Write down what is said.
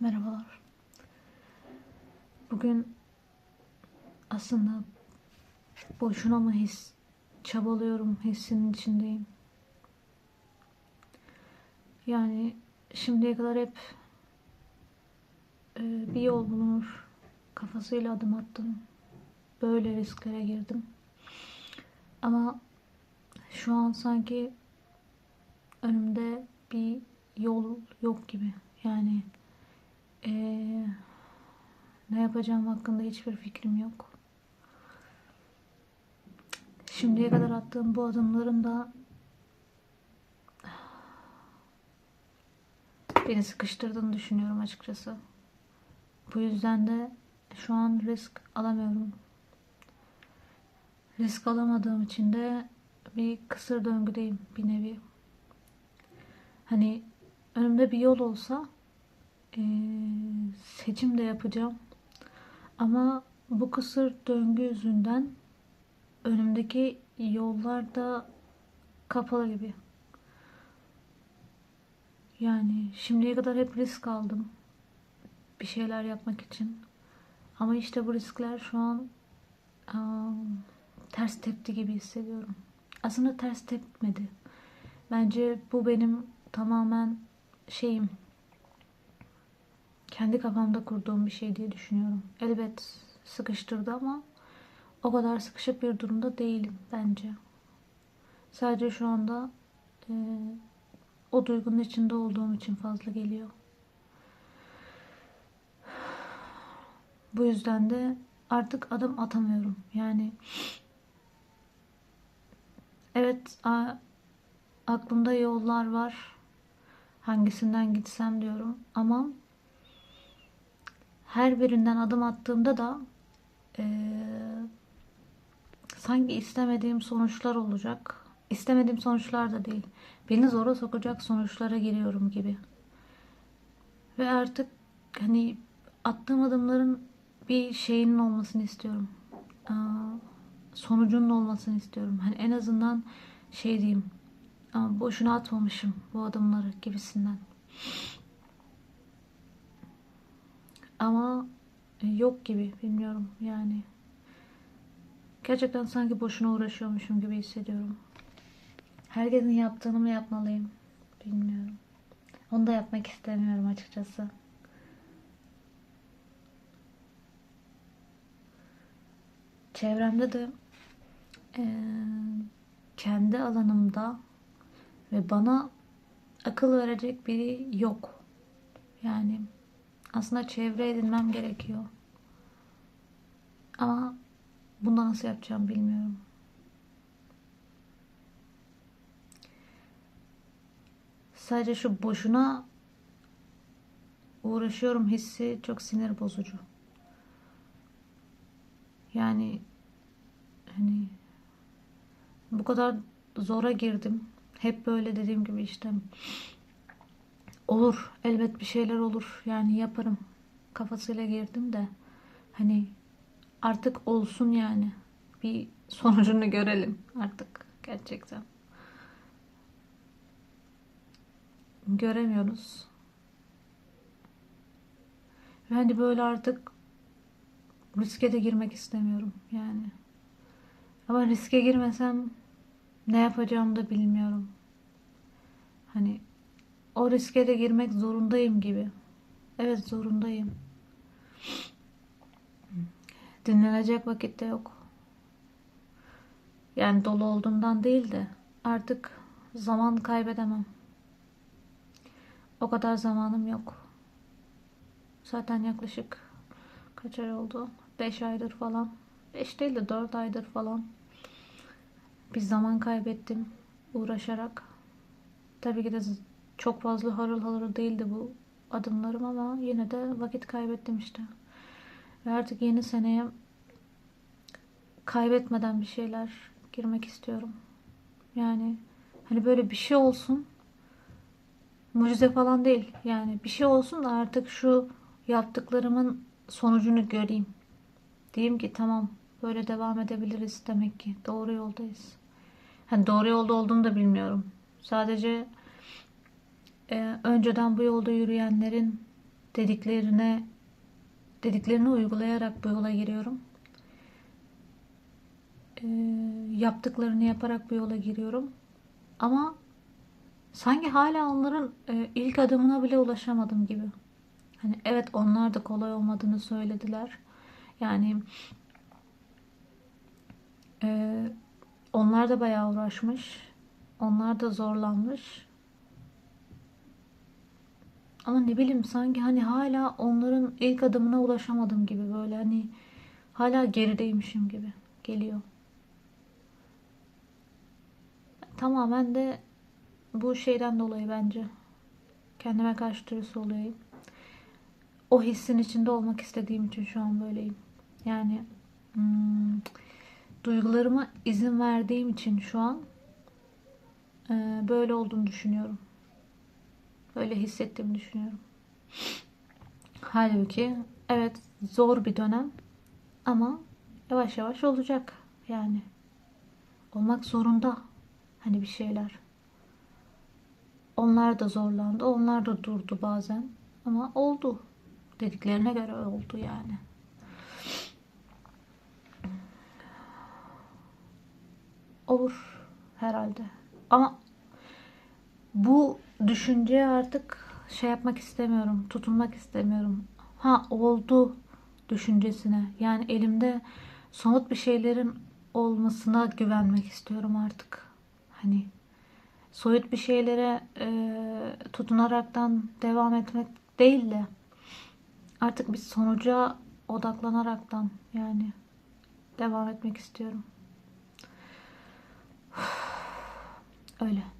Merhabalar. Bugün aslında boşuna mı his çabalıyorum hissinin içindeyim. Yani şimdiye kadar hep e, bir yol bulunur kafasıyla adım attım. Böyle risklere girdim. Ama şu an sanki önümde bir yol yok gibi. Yani ee, ne yapacağım hakkında hiçbir fikrim yok. Şimdiye kadar attığım bu adımların da beni sıkıştırdığını düşünüyorum açıkçası. Bu yüzden de şu an risk alamıyorum. Risk alamadığım için de bir kısır döngüdeyim bir nevi. Hani önümde bir yol olsa ee, seçim de yapacağım. Ama bu kısır döngü yüzünden önümdeki yollar da kapalı gibi. Yani şimdiye kadar hep risk aldım. Bir şeyler yapmak için. Ama işte bu riskler şu an aa, ters tepti gibi hissediyorum. Aslında ters tepmedi. Bence bu benim tamamen şeyim kendi kafamda kurduğum bir şey diye düşünüyorum. Elbet sıkıştırdı ama o kadar sıkışık bir durumda değilim bence. Sadece şu anda e, o duygunun içinde olduğum için fazla geliyor. Bu yüzden de artık adım atamıyorum. Yani evet a, aklımda yollar var. Hangisinden gitsem diyorum ama her birinden adım attığımda da e, sanki istemediğim sonuçlar olacak. İstemediğim sonuçlar da değil. Beni zora sokacak sonuçlara giriyorum gibi. Ve artık hani attığım adımların bir şeyinin olmasını istiyorum. Aa, sonucunun olmasını istiyorum. Hani en azından şey diyeyim. Boşuna atmamışım bu adımları gibisinden. Ama e, yok gibi bilmiyorum yani. Gerçekten sanki boşuna uğraşıyormuşum gibi hissediyorum. Herkesin yaptığını mı yapmalıyım bilmiyorum. Onu da yapmak istemiyorum açıkçası. Çevremde de e, kendi alanımda ve bana akıl verecek biri yok. Yani aslında çevre edinmem gerekiyor. Ama bunu nasıl yapacağım bilmiyorum. Sadece şu boşuna uğraşıyorum hissi çok sinir bozucu. Yani hani bu kadar zora girdim. Hep böyle dediğim gibi işte olur elbet bir şeyler olur. Yani yaparım. Kafasıyla girdim de. Hani artık olsun yani. Bir sonucunu görelim artık gerçekten. Göremiyoruz. Ve hani böyle artık riske de girmek istemiyorum yani. Ama riske girmesem ne yapacağımı da bilmiyorum. Hani o riske de girmek zorundayım gibi. Evet zorundayım. Dinlenecek vakit de yok. Yani dolu olduğumdan değil de artık zaman kaybedemem. O kadar zamanım yok. Zaten yaklaşık kaç ay oldu? 5 aydır falan. 5 değil de 4 aydır falan. Bir zaman kaybettim uğraşarak. Tabii ki de çok fazla harıl harıl değildi bu adımlarım ama yine de vakit kaybettim işte. Ve artık yeni seneye kaybetmeden bir şeyler girmek istiyorum. Yani hani böyle bir şey olsun. Mucize falan değil. Yani bir şey olsun da artık şu yaptıklarımın sonucunu göreyim. Diyeyim ki tamam böyle devam edebiliriz demek ki. Doğru yoldayız. Hani doğru yolda olduğumu da bilmiyorum. Sadece e, önceden bu yolda yürüyenlerin dediklerine dediklerini uygulayarak bu yola giriyorum. Ee, yaptıklarını yaparak bu yola giriyorum. Ama sanki hala onların e, ilk adımına bile ulaşamadım gibi. Hani evet onlar da kolay olmadığını söylediler. Yani e, onlar da bayağı uğraşmış. Onlar da zorlanmış. Ama ne bileyim sanki hani hala onların ilk adımına ulaşamadım gibi böyle hani hala gerideymişim gibi geliyor. Tamamen de bu şeyden dolayı bence. Kendime karşı dürüst olayım. O hissin içinde olmak istediğim için şu an böyleyim. Yani hmm, duygularıma izin verdiğim için şu an e, böyle olduğunu düşünüyorum. Böyle hissettiğimi düşünüyorum. Halbuki evet zor bir dönem ama yavaş yavaş olacak yani. Olmak zorunda hani bir şeyler. Onlar da zorlandı, onlar da durdu bazen ama oldu. Dediklerine göre oldu yani. Olur herhalde. Ama bu düşünceye artık şey yapmak istemiyorum, tutunmak istemiyorum. Ha oldu düşüncesine. Yani elimde somut bir şeylerin olmasına güvenmek istiyorum artık. Hani soyut bir şeylere e, tutunaraktan devam etmek değil de artık bir sonuca odaklanaraktan yani devam etmek istiyorum. Öyle.